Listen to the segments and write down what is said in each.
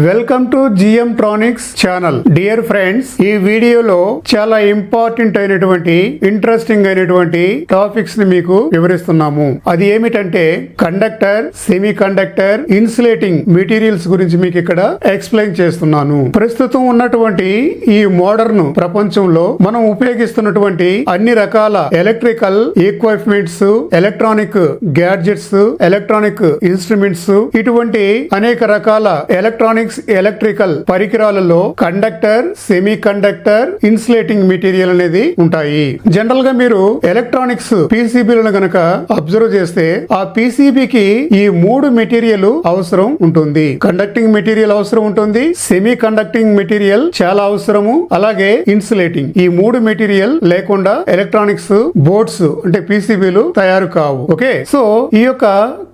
Welcome to GM tronics channel. Dear friends ఈ వీడియోలో చాలా ఇంపార్టెంట్ అయినటువంటి ఇంట్రెస్టింగ్ అయినటువంటి టాపిక్స్ని మీకు వివరిస్తున్నాము. అది ఏమిటంటే conductor semi conductor insulating materials గురించి మీకు ఇక్కడ ఎక్స్ప్లెయిన్ చేస్తున్నాను. ప్రస్తుతం ఉన్నటువంటి ఈ మోడర్న్ ప్రపంచంలో మనం ఉపయోగిస్తున్నటువంటి అన్ని రకాల electrical equipments electronic gadgets electronic instruments ఇటువంటి అనేక రకాల ఎలక్ట్రానిక్ ఎలక్ట్రానిక్స్ ఎలక్ట్రికల్ పరికరాలలో conductor semi conductor insulating material అనేది ఉంటాయి. జనరల్గా మీరు ఎలక్ట్రానిక్స్ పీసీబీలను గనక అబ్జర్వ్ చేస్తే ఆ పీసీబీకి ఈ మూడు మెటీరియల్ అవసరం ఉంటుంది. కండక్టింగ్ మెటీరియల్ అవసరం ఉంటుంది. సెమీ కండక్టింగ్ మెటీరియల్ చాలా అవసరము. అలాగే ఇన్సులేటింగ్ ఈ మూడు మెటీరియల్ లేకుండా ఎలక్ట్రానిక్స్ బోర్డ్స్ అంటే పీసీబీలు తయారు కావు. ఓకే? సో ఈ యొక్క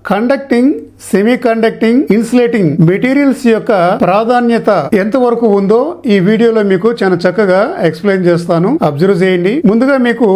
conducting semi conducting insulating materials యొక్క ప్రాధాన్యత ఎంత వరకు ఉందో ఈ వీడియోలో మీకు చాలా చక్కగా ఎక్స్ప్లెయిన్ చేస్తాను. అబ్జర్వ్ చేయండి. ముందుగా మీకు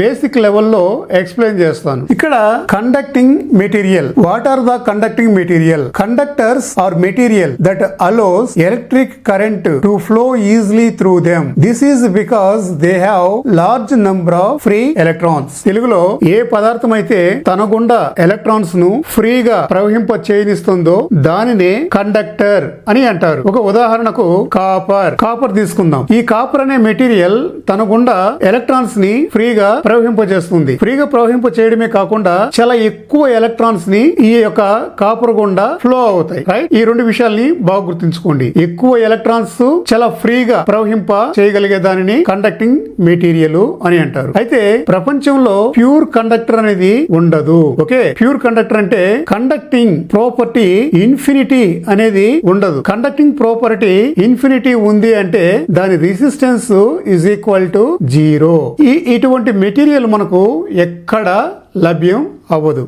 బేసిక్ లెవెల్లో ఎక్స్ప్లెయిన్ చేస్తాను. ఇక్కడ conducting material what are the conducting material conductors are material that allows electric current to flow easily through them this is because they have large number of free electrons తెలుగులో ఏ పదార్థం అయితే తన గుండా ఎలక్ట్రాన్స్ను ఫ్రీగా ప్రవహింప చేయనిస్తుందో దానినే కండక్టర్ అని అంటారు. ఒక ఉదాహరణకు కాపర్. కాపర్ తీసుకుందాం. ఈ కాపర్ అనే మెటీరియల్ తన గుండా ఎలక్ట్రాన్స్ని ఫ్రీగా ప్రవహింపజేస్తుంది. ఫ్రీగా ప్రవహింప చేయడమే కాకుండా చాలా ఎక్కువ ఎలక్ట్రాన్స్ని ఈ యొక్క కాపర్ గుండా ఫ్లో అవుతాయి. రైట్? ఈ రెండు విషయాల్ని బాగా గుర్తుంచుకోండి. ఎక్కువ ఎలక్ట్రాన్స్ చాలా ఫ్రీగా ప్రవహింప చేయగలిగే దానిని కండక్టింగ్ మెటీరియల్ అని అంటారు. అయితే ప్రపంచంలో ప్యూర్ కండక్టర్ అనేది ఉండదు. ఓకే? ప్యూర్ కండక్టర్ అంటే కండక్టింగ్ ప్రాపర్టీ ఇన్ఫినిటీ అనేది ఉండదు. కండక్టింగ్ ప్రాపర్టీ ఇన్ఫినిటీ ఉంది అంటే దాని resistance is equal to zero ఈ ఇటువంటి మెటీరియల్ మనకు ఎక్కడ లభ్యం అవ్వదు.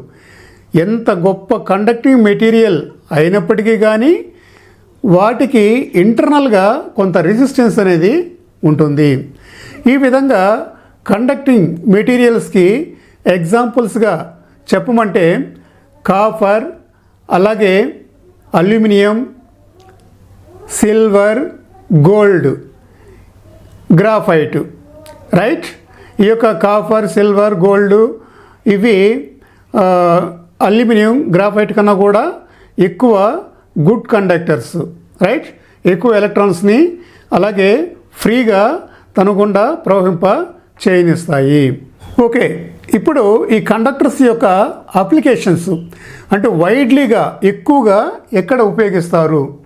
ఎంత గొప్ప కండక్టింగ్ మెటీరియల్ అయినప్పటికీ కానీ వాటికి ఇంటర్నల్గా కొంత రెసిస్టెన్స్ అనేది ఉంటుంది. ఈ విధంగా కండక్టింగ్ మెటీరియల్స్కి ఎగ్జాంపుల్స్గా చెప్పమంటే కాఫర్ అలాగే aluminium silver gold graphite. Right? ఈ యొక్క కాఫర్ సిల్వర్ గోల్డ్ ఇవి అల్యూమినియం గ్రాఫైట్ కన్నా కూడా ఎక్కువ గుడ్ కండక్టర్స్. రైట్? ఎక్కువ ఎలక్ట్రాన్స్ని అలాగే ఫ్రీగా తనకుండా ప్రవహింప చేయనిస్తాయి. ఓకే. ఇప్పుడు ఈ కండక్టర్స్ యొక్క అప్లికేషన్స్. అంటే వైడ్లీగా ఎక్కువగా ఎక్కడ ఉపయోగిస్తారు?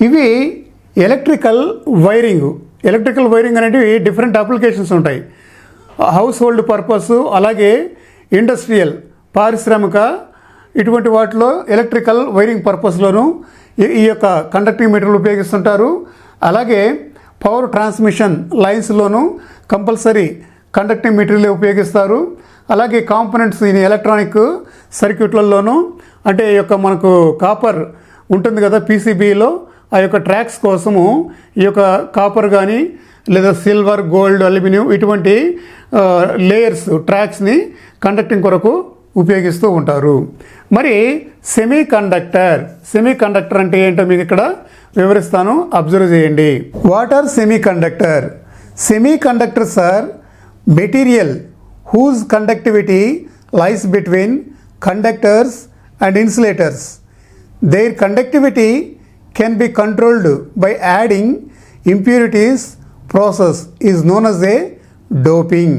ఇవి ఎలక్ట్రికల్ వైరింగ్. ఎలక్ట్రికల్ వైరింగ్ అనేటివి డిఫరెంట్ అప్లికేషన్స్ ఉంటాయి. హౌస్ హోల్డ్ పర్పస్ అలాగే ఇండస్ట్రియల్ పారిశ్రామిక ఇటువంటి వాటిలో ఎలక్ట్రికల్ వైరింగ్ పర్పస్లోనూ ఈ- యొక్క కండక్టింగ్ మెటీరియల్ ఉపయోగిస్తుంటారు. అలాగే పవర్ ట్రాన్స్మిషన్ లైన్స్లోనూ కంపల్సరీ కండక్టింగ్ మెటీరియల్ ఉపయోగిస్తారు. అలాగే కాంపోనెంట్స్ ఇన్ ఎలక్ట్రానిక్ సర్క్యూట్లలోనూ అంటే ఈ యొక్క మనకు కాపర్ ఉంటుంది కదా పీసీబీలో ఆ యొక్క ట్రాక్స్ కోసము ఈ యొక్క కాపర్ కానీ లేదా సిల్వర్ గోల్డ్ అల్యూమినియం ఇటువంటి లేయర్స్ ట్రాక్స్ని కండక్టింగ్ కొరకు ఉపయోగిస్తూ ఉంటారు. మరి సెమీ కండక్టర్ సెమీ కండక్టర్ అంటే ఏంటో మీకు ఇక్కడ వివరిస్తాను అబ్జర్వ్ చేయండి. What are semiconductor semiconductors are material whose conductivity lies between conductors and insulators. Their conductivity can be controlled by adding impurities process is known as a doping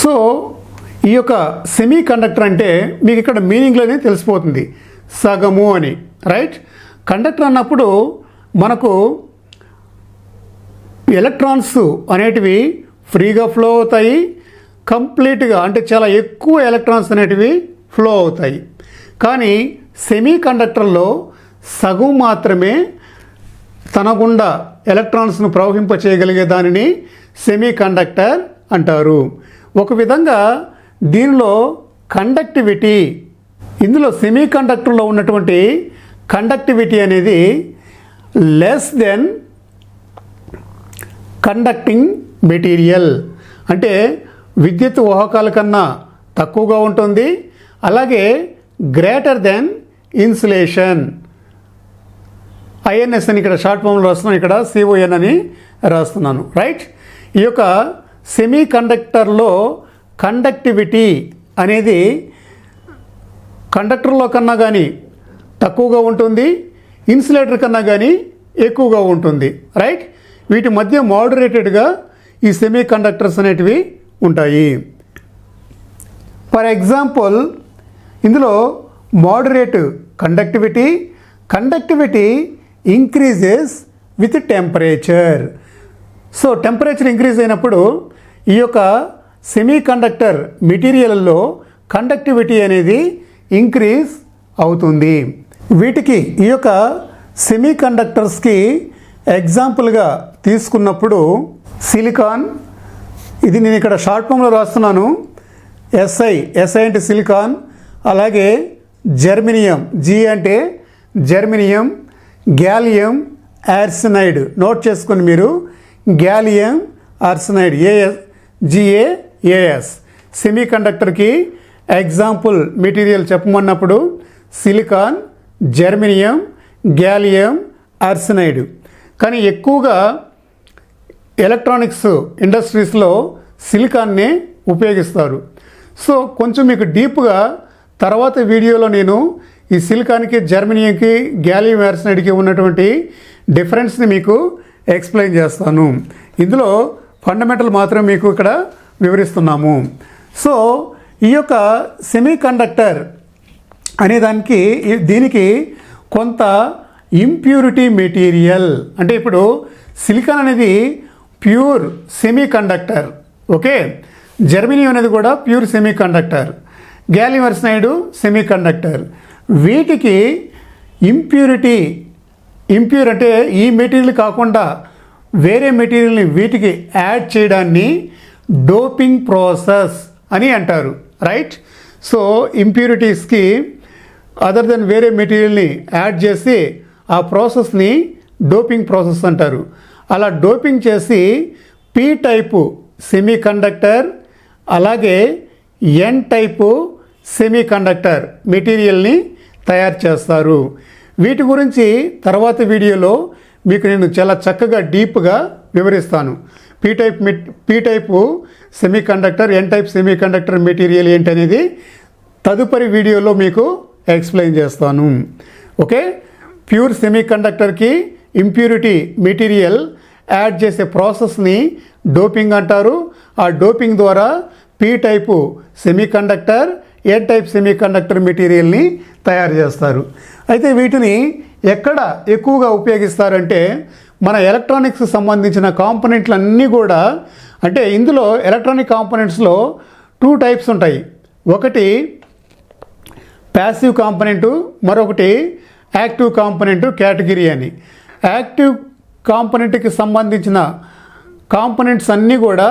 so ఈ యొక్క semi conductor అంటే మీకు ఇక్కడ మీనింగ్లోనే తెలిసిపోతుంది. సగము అని right conductor అన్నప్పుడు మనకు ఎలక్ట్రాన్స్ అనేటివి ఫ్రీగా ఫ్లో అవుతాయి. కంప్లీట్గా అంటే చాలా ఎక్కువ ఎలక్ట్రాన్స్ అనేటివి ఫ్లో అవుతాయి. కానీ సెమీ కండక్టర్లో సగం మాత్రమే తన గుండా ఎలక్ట్రాన్స్ను ప్రవహింప చేయగలిగే దానిని సెమీ కండక్టర్ అంటారు. ఒక విధంగా దీనిలో కండక్టివిటీ ఇందులో సెమీ కండక్టర్లో ఉన్నటువంటి కండక్టివిటీ అనేది లెస్ దెన్ కండక్టింగ్ మెటీరియల్ అంటే విద్యుత్ వాహకాల కన్నా తక్కువగా ఉంటుంది. అలాగే గ్రేటర్ దెన్ ఇన్సులేషన్ ఐఎన్ఎస్ అని ఇక్కడ షార్ట్ ఫామ్లో రాస్తున్నాను ఇక్కడ సిఓఎన్ అని రాస్తున్నాను. రైట్? ఈ యొక్క సెమీ కండక్టర్లో కండక్టివిటీ అనేది కండక్టర్లో కన్నా కానీ తక్కువగా ఉంటుంది ఇన్సులేటర్ కన్నా కానీ ఎక్కువగా ఉంటుంది. రైట్? వీటి మధ్య మోడరేటెడ్గా ఈ సెమీ కండక్టర్స్ అనేటివి ఉంటాయి. ఫర్ ఎగ్జాంపుల్ ఇందులో moderate conductivity conductivity increases with temperature so temperature increase అయినప్పుడు ఈ యొక్క సెమీ కండక్టర్ మెటీరియల్లో కండక్టివిటీ అనేది ఇంక్రీజ్ అవుతుంది. వీటికి ఈ యొక్క సెమీ కండక్టర్స్కి ఎగ్జాంపుల్గా తీసుకున్నప్పుడు సిలికాన్ ఇది నేను ఇక్కడ షార్ట్ ఫామ్లో రాస్తున్నాను. ఎస్ఐ ఎస్ఐ అంటే సిలికాన్ అలాగే జర్మినియం జి అంటే జర్మినియం గ్యాలియం ఆర్సినైడ్. నోట్ చేసుకుని మీరు గ్యాలియం ఆర్సినైడ్ ఏఎస్ జిఏఏఎస్ సెమీ కండక్టర్కి ఎగ్జాంపుల్ మెటీరియల్ చెప్పమన్నప్పుడు సిలికాన్ జర్మినియం గ్యాలియం ఆర్సినైడ్. కానీ ఎక్కువగా ఎలక్ట్రానిక్స్ ఇండస్ట్రీస్లో సిలికాన్ని ఉపయోగిస్తారు. సో కొంచెం మీకు డీప్గా తర్వాత వీడియోలో నేను ఈ సిలికాన్కి జర్మనీకి గ్యాలియం ఆర్సినైడ్కి ఉన్నటువంటి డిఫరెన్స్ని మీకు ఎక్స్ప్లెయిన్ చేస్తాను. ఇందులో ఫండమెంటల్ మాత్రం మీకు ఇక్కడ వివరిస్తున్నాము. సో ఈ యొక్క సెమీ కండక్టర్ అనే దానికి దీనికి కొంత ఇంప్యూరిటీ మెటీరియల్ అంటే ఇప్పుడు సిలికాన్ అనేది pure semi conductor okay? Germany అనేది కూడా pure semiconductor gallium arsenide semiconductor వీటికి ఇంప్యూరిటీ ఇంప్యూర్ అంటే ఈ మెటీరియల్ కాకుండా వేరే మెటీరియల్ని వీటికి యాడ్ చేయడాన్ని డోపింగ్ ప్రాసెస్ అని అంటారు రైట్ సో ఇంప్యూరిటీస్కి అదర్ దెన్ వేరే మెటీరియల్ని యాడ్ చేసి ఆ ప్రాసెస్ని డోపింగ్ ప్రాసెస్ అంటారు. అలా డోపింగ్ చేసి పీ టైపు సెమీ కండక్టర్ అలాగే ఎన్ టైపు సెమీ కండక్టర్ మెటీరియల్ని తయారు చేస్తారు. వీటి గురించి తర్వాత వీడియోలో మీకు నేను చాలా చక్కగా డీప్గా వివరిస్తాను. పీ టైప్ మెట్ P type semiconductor N type semiconductor material ఏంటనేది తదుపరి వీడియోలో మీకు ఎక్స్ప్లెయిన్ చేస్తాను. ఓకే? ప్యూర్ సెమీ కండక్టర్కి ఇంప్యూరిటీ మెటీరియల్ యాడ్ చేసే ప్రాసెస్ని డోపింగ్ అంటారు. ఆ డోపింగ్ ద్వారా పీ టైపు సెమీ కండక్టర్ ఏ టైప్ సెమీ కండక్టర్ మెటీరియల్ని తయారు చేస్తారు? అయితే వీటిని ఎక్కడ ఎక్కువగా ఉపయోగిస్తారంటే మన ఎలక్ట్రానిక్స్ సంబంధించిన కాంపోనెంట్లు అన్నీ కూడా అంటే ఇందులో ఎలక్ట్రానిక్ కాంపోనెంట్స్లో టూ టైప్స్ ఉంటాయి. ఒకటి ప్యాసివ్ కాంపనెంటు మరొకటి యాక్టివ్ కాంపనెంటు కేటగిరీ అని. యాక్టివ్ కాంపనెంట్కి సంబంధించిన కాంపోనెంట్స్ అన్నీ కూడా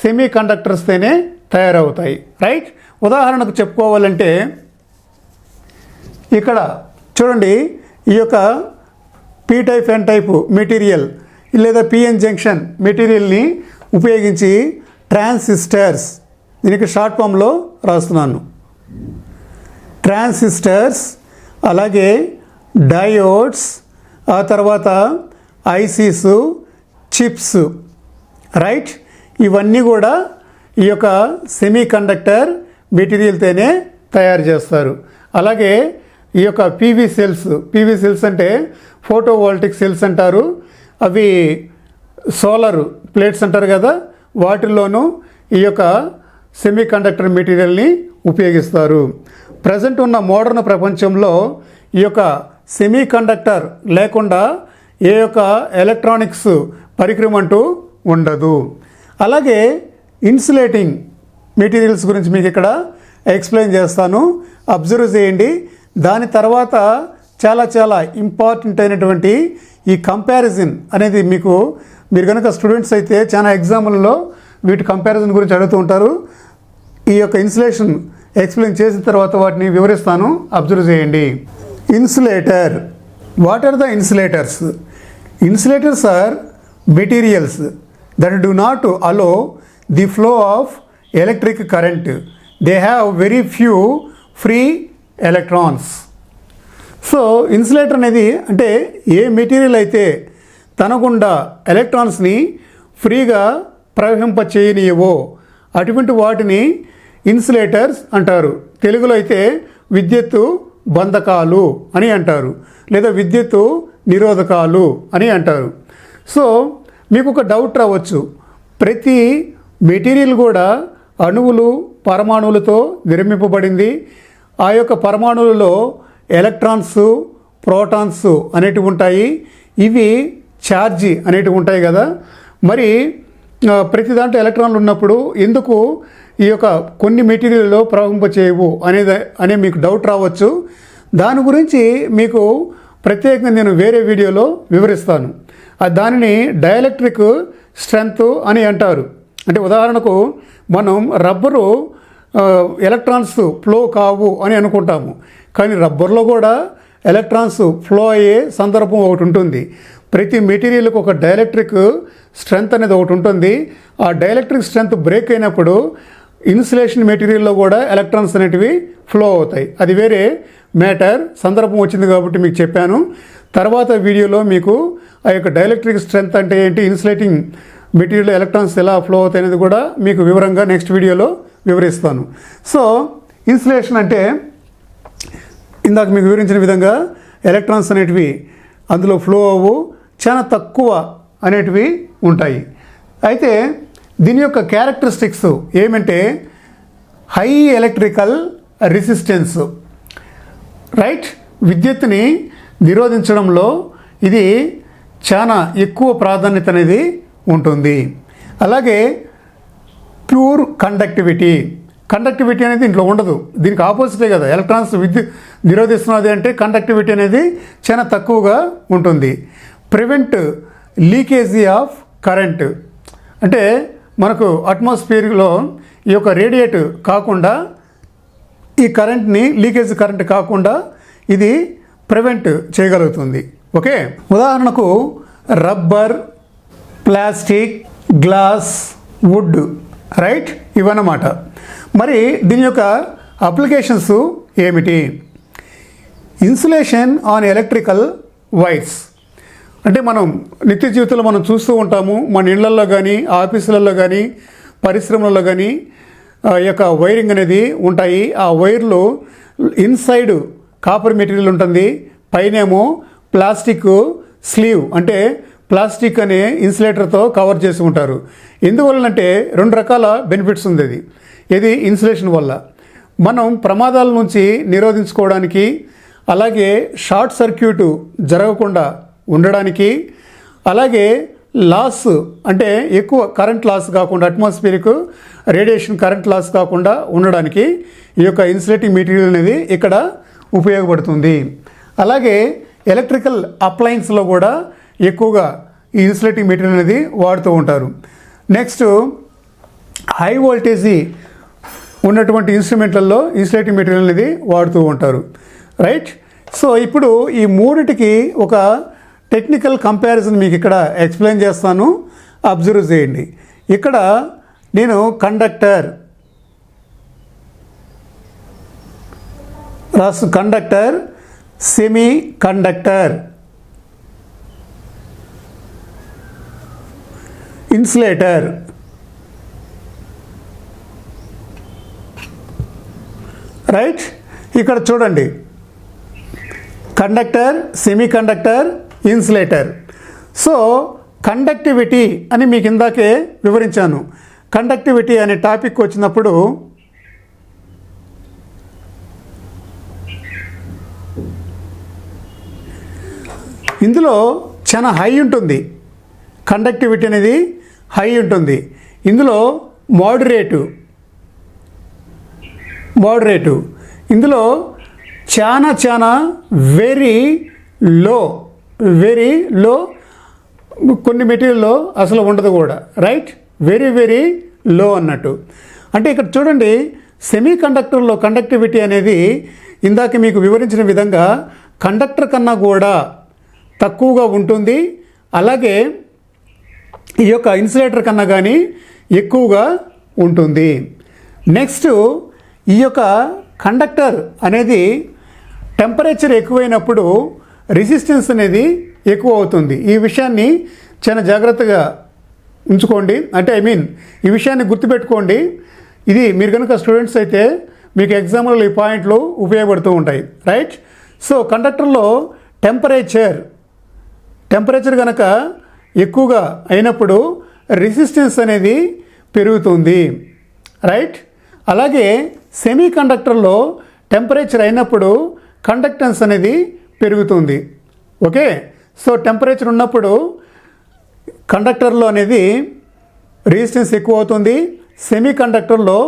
సెమీ కండక్టర్స్తోనే తయారవుతాయి. రైట్? ఉదాహరణకు చెప్పుకోవాలంటే ఇక్కడ చూడండి ఈ యొక్క P type N type material లేదా పిఎన్ జంక్షన్ మెటీరియల్ని ఉపయోగించి ట్రాన్సిస్టర్స్ దీనికి షార్ట్ ఫామ్లో రాస్తున్నాను. ట్రాన్సిస్టర్స్ అలాగే డయోడ్స్ ఆ తర్వాత ఐసీస్ చిప్స్ రైట్ ఇవన్నీ కూడా ఈ యొక్క సెమీ కండక్టర్ మెటీరియల్తోనే తయారు చేస్తారు. అలాగే ఈ యొక్క పీవీ సెల్స్ పీవీ సెల్స్ అంటే ఫోటోవోల్టిక్ సెల్స్ అంటారు. అవి సోలార్ ప్లేట్స్ అంటారు కదా వాటిల్లోనూ ఈ యొక్క సెమీ కండక్టర్ మెటీరియల్ని ఉపయోగిస్తారు. ప్రజెంట్ ఉన్న మోడర్న్ ప్రపంచంలో ఈ యొక్క సెమీ కండక్టర్ లేకుండా ఏ యొక్క ఎలక్ట్రానిక్స్ పరికరం అంటూ ఉండదు. అలాగే ఇన్సులేటింగ్ మెటీరియల్స్ గురించి మీకు ఇక్కడ ఎక్స్ప్లెయిన్ చేస్తాను. అబ్జర్వ్ చేయండి. దాని తర్వాత చాలా చాలా ఇంపార్టెంట్ అయినటువంటి ఈ కంపారిజన్ అనేది మీకు మీరు కనుక స్టూడెంట్స్ అయితే చాలా ఎగ్జాములలో వీటి కంపారిజన్ గురించి అడుగుతూ ఉంటారు. ఈ యొక్క ఇన్సులేషన్ ఎక్స్ప్లెయిన్ చేసిన తర్వాత వాటిని వివరిస్తాను. అబ్జర్వ్ చేయండి. Insulator. What are the insulators? Insulators are materials that do not allow the flow of electric current. They have very few free electrons so insulator అనేది అంటే ఏ మెటీరియల్ అయితే తన గుండా ఎలక్ట్రాన్స్ని ఫ్రీగా ప్రవహింప అటువంటి వాటిని ఇన్సులేటర్స్ అంటారు. తెలుగులో అయితే విద్యుత్తు బంధకాలు అని అంటారు లేదా విద్యుత్తు నిరోధకాలు అని అంటారు. సో మీకు ఒక డౌట్ రావచ్చు. ప్రతి మెటీరియల్ కూడా అణువులు పరమాణువులతో నిర్మింపబడింది ఆ యొక్క పరమాణువులలో ఎలక్ట్రాన్స్ ప్రోటాన్స్ అనేటివి ఉంటాయి. ఇవి ఛార్జీ అనేటివి ఉంటాయి కదా. మరి ప్రతి దాంట్లో ఎలక్ట్రాన్లు ఉన్నప్పుడు ఎందుకు ఈ యొక్క కొన్ని మెటీరియల్లో ప్రవహింప చేయవు అనేది అనే మీకు డౌట్ రావచ్చు. దాని గురించి మీకు ప్రత్యేకంగా నేను వేరే వీడియోలో వివరిస్తాను. దానిని డైఎలక్ట్రిక్ స్ట్రెంగ్త్ అని అంటారు. అంటే ఉదాహరణకు మనం రబ్బరు ఎలక్ట్రాన్స్ ఫ్లో కావు అని అనుకుంటాము. కానీ రబ్బర్లో కూడా ఎలక్ట్రాన్స్ ఫ్లో అయ్యే సందర్భం ఒకటి ఉంటుంది. ప్రతి మెటీరియల్కి ఒక డైఎలక్ట్రిక్ స్ట్రెంగ్త్ అనేది ఒకటి ఉంటుంది. ఆ డైఎలక్ట్రిక్ స్ట్రెంగ్త్ బ్రేక్ అయినప్పుడు ఇన్సులేషన్ మెటీరియల్లో కూడా ఎలక్ట్రాన్స్ అనేటివి ఫ్లో అవుతాయి. అది వేరే మ్యాటర్. సందర్భం వచ్చింది కాబట్టి మీకు చెప్పాను. తర్వాత వీడియోలో మీకు ఆ యొక్క డైఎలక్ట్రిక్ స్ట్రెంగ్త్ అంటే ఏంటి? ఇన్సులేటింగ్ మెటీరియల్ ఎలక్ట్రాన్స్ ఎలా ఫ్లో అవుతాయి అనేది కూడా మీకు వివరంగా నెక్స్ట్ వీడియోలో వివరిస్తాను. సో ఇన్సులేషన్ అంటే ఇందాక మీకు వివరించిన విధంగా ఎలక్ట్రాన్స్ అనేటివి అందులో ఫ్లో అవ్వు చాలా తక్కువ అనేటివి ఉంటాయి. అయితే దీని యొక్క క్యారెక్టరిస్టిక్స్ ఏమంటే హై ఎలక్ట్రికల్ రెసిస్టెన్స్ రైట్ విద్యుత్తుని నిరోధించడంలో ఇది చాలా ఎక్కువ ప్రాధాన్యత అనేది ఉంటుంది. అలాగే ప్యూర్ కండక్టివిటీ. కండక్టివిటీ అనేది ఇంట్లో ఉండదు. దీనికి ఆపోజిటే కదా. ఎలక్ట్రాన్స్ విద్యుత్ నిరోధిస్తున్నది అంటే కండక్టివిటీ అనేది చాలా తక్కువగా ఉంటుంది. Prevent leakage of current. అంటే మనకు అట్మాస్ఫియర్లో ఈ యొక్క రేడియేట్ కాకుండా ఈ కరెంట్ని లీకేజ్ కరెంట్ కాకుండా ఇది ప్రివెంట్ చేయగలుగుతుంది. ఓకే? ఉదాహరణకు rubber plastic glass wood right? ఇవన్నమాట. మరి దీని యొక్క అప్లికేషన్స్ ఏమిటి? Insulation on electrical wires. అంటే మనం నిత్య జీవితంలో మనం చూస్తూ ఉంటాము మన ఇళ్ళల్లో కానీ ఆఫీసులలో కానీ పరిశ్రమలలో కానీ ఆ యొక్క వైరింగ్ అనేది ఉంటాయి. ఆ వైర్లు ఇన్సైడ్ కాపర్ మెటీరియల్ ఉంటుంది. పైనేమో ప్లాస్టిక్ స్లీవ్ అంటే ప్లాస్టిక్ అనే ఇన్సులేటర్తో కవర్ చేసి ఉంటారు. ఎందువల్లంటే రెండు రకాల బెనిఫిట్స్ ఉంది అది ఇది ఇన్సులేషన్ వల్ల. మనం ప్రమాదాల నుంచి నిరోధించుకోవడానికి అలాగే షార్ట్ సర్క్యూట్ జరగకుండా ఉండడానికి అలాగే లాస్ అంటే ఎక్కువ కరెంట్ లాస్ కాకుండా అట్మాస్ఫియర్కు రేడియేషన్ కరెంట్ లాస్ కాకుండా ఉండడానికి ఈ యొక్క ఇన్సులేటింగ్ మెటీరియల్ అనేది ఇక్కడ ఉపయోగపడుతుంది. అలాగే ఎలక్ట్రికల్ అప్లయన్స్లో కూడా ఎక్కువగా ఈ ఇన్సులేటింగ్ మెటీరియల్ అనేది వాడుతూ ఉంటారు. నెక్స్ట్ హై వోల్టేజీ ఉన్నటువంటి ఇన్స్ట్రుమెంట్లలో ఇన్సులేటింగ్ మెటీరియల్ అనేది వాడుతూ ఉంటారు. రైట్? సో ఇప్పుడు ఈ మూడిటికి ఒక టెక్నికల్ కంపారిజన్ మీకు ఇక్కడ ఎక్స్ప్లెయిన్ చేస్తాను. అబ్జర్వ్ చేయండి. ఇక్కడ నేను కండక్టర్ రాసు conductor semi conductor insulator. Right? ఇక్కడ చూడండి. Conductor semiconductor insulator. So conductivity అని మీకు ఇందాకే వివరించాను. కండక్టివిటీ అనే టాపిక్ వచ్చినప్పుడు ఇందులో చాలా హై ఉంటుంది. కండక్టివిటీ అనేది హై ఉంటుంది. ఇందులో మోడరేటు మోడరేటు ఇందులో చాలా చాలా వెరీ లో వెరీ లో కొన్ని మెటీరియల్లో అసలు ఉండదు కూడా. రైట్ వెరీ వెరీ లో అన్నట్టు. అంటే ఇక్కడ చూడండి సెమీ కండక్టర్లో కండక్టివిటీ అనేది ఇందాక మీకు వివరించిన విధంగా కండక్టర్ కన్నా కూడా తక్కువగా ఉంటుంది. అలాగే ఈ యొక్క ఇన్సులేటర్ కన్నా కానీ ఎక్కువగా ఉంటుంది. నెక్స్ట్ ఈ యొక్క కండక్టర్ అనేది టెంపరేచర్ ఎక్కువైనప్పుడు రెసిస్టెన్స్ అనేది ఎక్కువ అవుతుంది. ఈ విషయాన్ని చాలా జాగ్రత్తగా ఉంచుకోండి. అంటే ఐ మీన్ ఈ విషయాన్ని గుర్తుపెట్టుకోండి. ఇది మీరు కనుక స్టూడెంట్స్ అయితే మీకు ఎగ్జామ్లలో ఈ పాయింట్లు ఉపయోగపడుతూ ఉంటాయి. రైట్? సో కండక్టర్లో టెంపరేచర్ టెంపరేచర్ కనుక ఎక్కువగా అయినప్పుడు రెసిస్టెన్స్ అనేది పెరుగుతుంది. రైట్ అలాగే సెమీ కండక్టర్లో టెంపరేచర్ అయినప్పుడు కండక్టెన్స్ అనేది పెరుగుతుంది. ఓకే సో టెంపరేచర్ ఉన్నప్పుడు కండక్టర్లో అనేది రెసిస్టెన్స్ ఎక్కువ అవుతుంది సెమీ కండక్టర్లో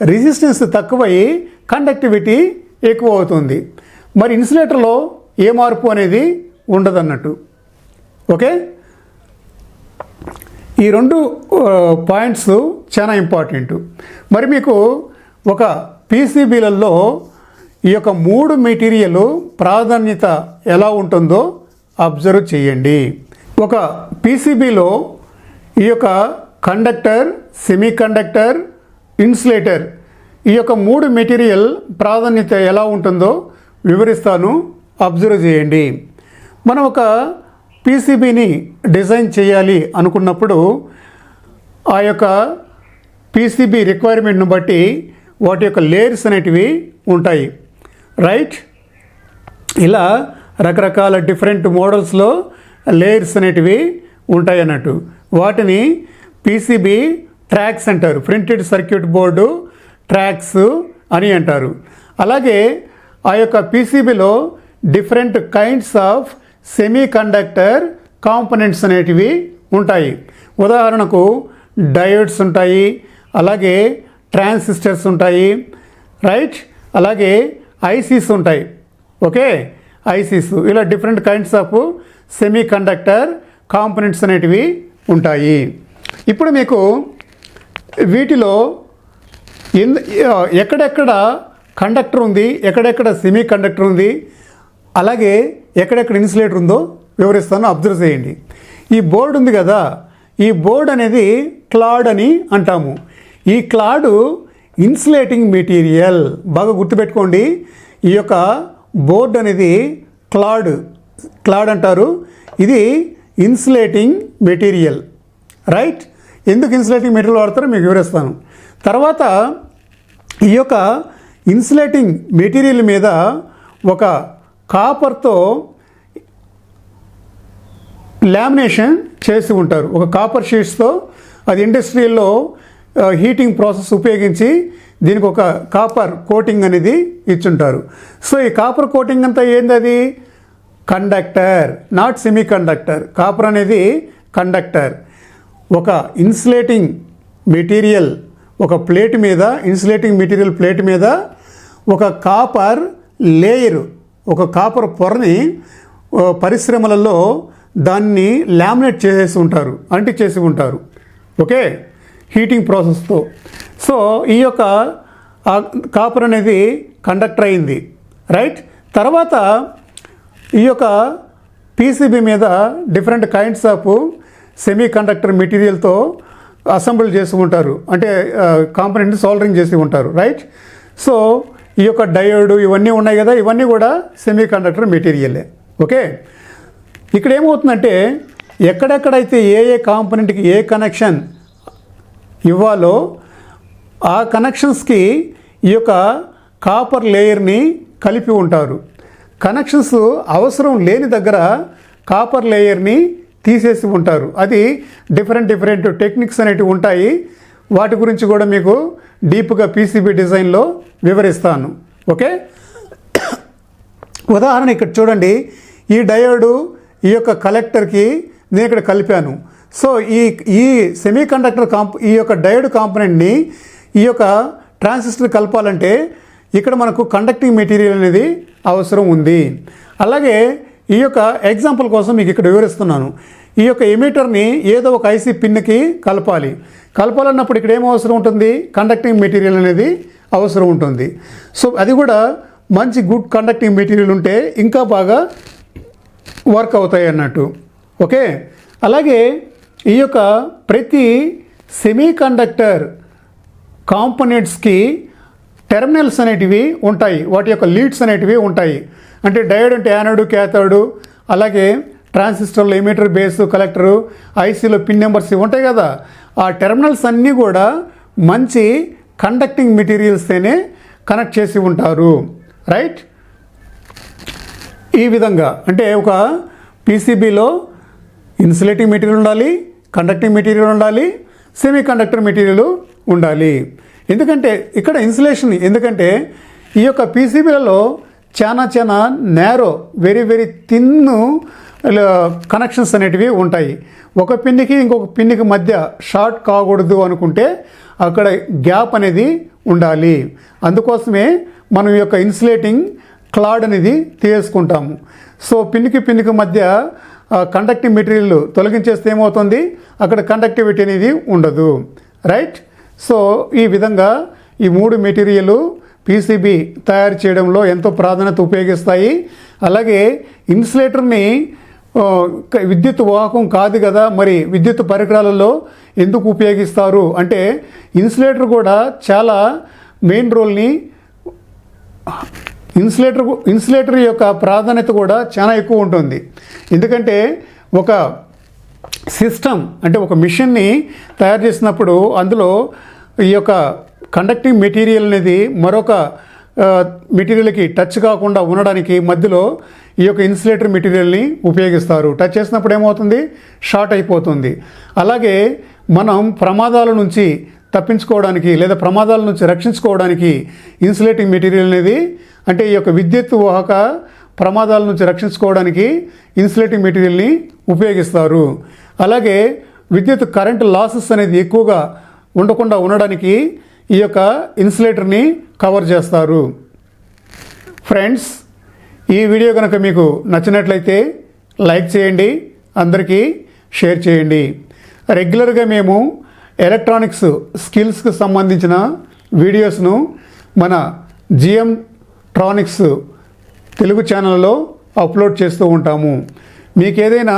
రెసిస్టెన్స్ తక్కువయ్యి కండక్టివిటీ ఎక్కువ అవుతుంది మరి ఇన్సులేటర్లో ఏ మార్పు అనేది ఉండదన్నట్టు. ఓకే ఈ రెండు పాయింట్స్ చాలా ఇంపార్టెంట్ మరి మీకు ఒక పీసీబీలలో ఈ యొక్క మూడు మెటీరియల్ ప్రాధాన్యత ఎలా ఉంటుందో అబ్జర్వ్ చేయండి. ఒక పీసీబీలో ఈ యొక్క కండక్టర్ సెమీ కండక్టర్ ఇన్సులేటర్ ఈ యొక్క మూడు మెటీరియల్ ప్రాధాన్యత ఎలా ఉంటుందో వివరిస్తాను అబ్జర్వ్ చేయండి. మనం ఒక పీసీబీని డిజైన్ చేయాలి అనుకున్నప్పుడు ఆ యొక్క పీసీబీ రిక్వైర్మెంట్ను బట్టి వాటి యొక్క లేయర్స్ అనేటివి ఉంటాయి. రైట్? ఇలా రకరకాల డిఫరెంట్ మోడల్స్లో లేయర్స్ అనేటివి ఉంటాయి అన్నట్టు. వాటిని పీసీబీ ట్రాక్స్ అంటారు. ప్రింటెడ్ సర్క్యూట్ బోర్డు ట్రాక్స్ అని అంటారు. అలాగే ఆ యొక్క పీసీబీలో different kinds of semiconductor components అనేటివి ఉంటాయి. ఉదాహరణకు డయోడ్స్ ఉంటాయి అలాగే ట్రాన్సిస్టర్స్ ఉంటాయి రైట్? అలాగే ఐసీస్ ఉంటాయి. ఓకే? ఐసీస్. ఇలా different kinds of semiconductor components అనేటివి ఉంటాయి. ఇప్పుడు మీకు వీటిలో ఎందు ఎక్కడెక్కడ కండక్టర్ ఉంది ఎక్కడెక్కడ సెమీ కండక్టర్ ఉంది అలాగే ఎక్కడెక్కడ ఇన్సులేటర్ ఉందో వివరిస్తాను అబ్జర్వ్ చేయండి. ఈ బోర్డు ఉంది కదా ఈ బోర్డు అనేది క్లాడ్ అని అంటాము. ఈ క్లాడు ఇన్సులేటింగ్ మెటీరియల్. బాగా గుర్తుపెట్టుకోండి ఈ యొక్క బోర్డు అనేది క్లాడ్ క్లాడ్ అంటారు. ఇది ఇన్సులేటింగ్ మెటీరియల్ రైట్? ఎందుకు ఇన్సులేటింగ్ మెటీరియల్ వాడతారో మీకు వివరిస్తాను. తర్వాత ఈ యొక్క ఇన్సులేటింగ్ మెటీరియల్ మీద ఒక కాపర్తో లామినేషన్ చేసి ఉంటారు. ఒక కాపర్ షీట్స్తో అది ఇండస్ట్రీల్లో హీటింగ్ ప్రాసెస్ ఉపయోగించి దీనికి ఒక కాపర్ కోటింగ్ అనేది ఇచ్చుంటారు. సో ఈ కాపర్ కోటింగ్ అంతా ఏంది అది conductor not semi conductor copper అనేది కండక్టర్. ఒక ఇన్సులేటింగ్ మెటీరియల్ ఒక ప్లేట్ మీద ఇన్సులేటింగ్ మెటీరియల్ ప్లేట్ మీద ఒక కాపర్ లేయర్. ఒక కాపర్ పొరని పరిశ్రమలలో దాన్ని లామినేట్ చేసేసి ఉంటారు అంటించేసి ఉంటారు. ఓకే? హీటింగ్ ప్రాసెస్తో. సో ఈ యొక్క కాపర్ అనేది కండక్టర్ అయింది. రైట్? తర్వాత ఈ యొక్క పీసీబీ మీద different kinds of semi conductor మెటీరియల్తో అసెంబుల్ చేసి ఉంటారు. అంటే కాంపనెంట్ సోల్డరింగ్ చేసి ఉంటారు. రైట్? సో ఈ యొక్క డయోడు ఇవన్నీ ఉన్నాయి కదా ఇవన్నీ కూడా సెమీ కండక్టర్ మెటీరియలే ఓకే? ఇక్కడ ఏమవుతుందంటే ఎక్కడెక్కడైతే ఏ ఏ కాంపనెంట్కి ఏ కనెక్షన్ ఇవ్వాలో ఆ కనెక్షన్స్కి ఈ యొక్క కాపర్ లేయర్ని కలిపి ఉంటారు. కనెక్షన్స్ అవసరం లేని దగ్గర కాపర్ లేయర్ని తీసేసి ఉంటారు. అది డిఫరెంట్ డిఫరెంట్ టెక్నిక్స్ అనేటివి ఉంటాయి. వాటి గురించి కూడా మీకు డీప్గా పీసీబీ డిజైన్లో వివరిస్తాను. ఓకే? ఉదాహరణ ఇక్కడ చూడండి. ఈ డయోడు ఈ యొక్క కలెక్టర్కి నేను ఇక్కడ కలిపాను. సో ఈ ఈ సెమీ కండక్టర్ కాంప్ ఈ యొక్క డయోడ్ కాంపనెంట్ని ఈ యొక్క ట్రాన్సిస్టర్ కలపాలంటే ఇక్కడ మనకు కండక్టింగ్ మెటీరియల్ అనేది అవసరం ఉంది. అలాగే ఈ యొక్క ఎగ్జాంపుల్ కోసం మీకు ఇక్కడ వివరిస్తున్నాను. ఈ యొక్క ఎమిటర్ని ఏదో ఒక ఐసీ పిన్కి కలపాలి. కలపాలన్నప్పుడు ఇక్కడ ఏం అవసరం ఉంటుంది? కండక్టింగ్ మెటీరియల్ అనేది అవసరం ఉంటుంది. సో అది కూడా మంచి గుడ్ కండక్టింగ్ మెటీరియల్ ఉంటే ఇంకా బాగా వర్క్ అవుతాయి అన్నట్టు. ఓకే? అలాగే ఈ యొక్క ప్రతి సెమీ కండక్టర్ కాంపోనెంట్స్కి టెర్మినల్స్ అనేటివి ఉంటాయి. వాటి యొక్క లీడ్స్ అనేటివి ఉంటాయి. అంటే డయోడ్ అంటే యానోడు క్యాథోడు అలాగే ట్రాన్సిస్టర్లు ఎమీటర్ బేస్ కలెక్టరు ఐసీలో పిన్ నెంబర్స్ ఇవి ఉంటాయి కదా. ఆ టెర్మినల్స్ అన్నీ కూడా మంచి కండక్టింగ్ మెటీరియల్స్తోనే కనెక్ట్ చేసి ఉంటారు. రైట్? ఈ విధంగా అంటే ఒక పీసీబీలో ఇన్సులేటింగ్ మెటీరియల్ ఉండాలి కండక్టింగ్ మెటీరియల్ ఉండాలి సెమీ కండక్టర్ మెటీరియల్ ఉండాలి. ఎందుకంటే ఇక్కడ ఇన్సులేషన్ ఎందుకంటే ఈ యొక్క పీసీబీలలో చాలా చాలా narrow very very thin connections అనేటివి ఉంటాయి. ఒక పిన్నికి ఇంకొక పిన్నికి మధ్య షార్ట్ కాకూడదు అనుకుంటే అక్కడ గ్యాప్ అనేది ఉండాలి. అందుకోసమే మనం ఈ యొక్క ఇన్సులేటింగ్ క్లాడ్ అనేది తీసుకుంటాము. సో పిన్నికి పిన్నికి మధ్య కండక్టివ్ మెటీరియల్ తొలగించేస్తే ఏమవుతుంది? అక్కడ కండక్టివిటీ అనేది ఉండదు. రైట్ సో ఈ విధంగా ఈ మూడు మెటీరియల్ పీసీబీ తయారు చేయడంలో ఎంతో ప్రాధాన్యత ఉపయోగిస్తాయి. అలాగే ఇన్సులేటర్ని విద్యుత్ వాహకం కాదు కదా మరి విద్యుత్ పరికరాలలో ఎందుకు ఉపయోగిస్తారు? అంటే ఇన్సులేటర్ కూడా చాలా మెయిన్ రోల్ని ఇన్సులేటర్ ఇన్సులేటర్ యొక్క ప్రాధాన్యత కూడా చాలా ఎక్కువ ఉంటుంది. ఎందుకంటే ఒక సిస్టమ్ అంటే ఒక మిషన్ని తయారు చేసినప్పుడు అందులో ఈ యొక్క కండక్టింగ్ మెటీరియల్ అనేది మరొక మెటీరియల్కి టచ్ కాకుండా ఉండడానికి మధ్యలో ఈ యొక్క ఇన్సులేటర్ మెటీరియల్ని ఉపయోగిస్తారు. టచ్ చేసినప్పుడు ఏమవుతుంది? షార్ట్ అయిపోతుంది. అలాగే మనం ప్రమాదాల నుంచి తప్పించుకోవడానికి లేదా ప్రమాదాల నుంచి రక్షించుకోవడానికి ఇన్సులేటింగ్ మెటీరియల్ అనేది అంటే ఈ యొక్క విద్యుత్ వాహక ప్రమాదాల నుంచి రక్షించుకోవడానికి ఇన్సులేటింగ్ మెటీరియల్ని ఉపయోగిస్తారు. అలాగే విద్యుత్ కరెంట్ లాసెస్ అనేది ఎక్కువగా ఉండకుండా ఉండడానికి ఈ యొక్క ఇన్సులేటర్ని కవర్ చేస్తారు. ఫ్రెండ్స్ ఈ వీడియో కనుక మీకు నచ్చినట్లయితే లైక్ చేయండి అందరికీ షేర్ చేయండి. రెగ్యులర్గా మేము ఎలక్ట్రానిక్స్ స్కిల్స్కి సంబంధించిన వీడియోస్ను మన జిఎం ట్రానిక్స్ తెలుగు ఛానల్లో అప్లోడ్ చేస్తూ ఉంటాము. మీకు ఏదైనా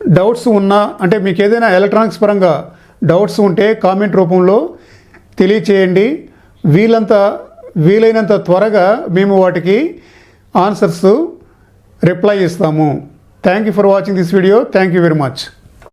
డౌట్స్ ఉన్నా అంటే మీకు ఏదైనా ఎలక్ట్రానిక్స్ పరంగా డౌట్స్ ఉంటే కామెంట్ రూపంలో తెలియచేయండి. వీలంత వీలైనంత త్వరగా మేము వాటికి ఆన్సర్స్ రిప్లై ఇస్తాము. Thank you for watching this video thank you very much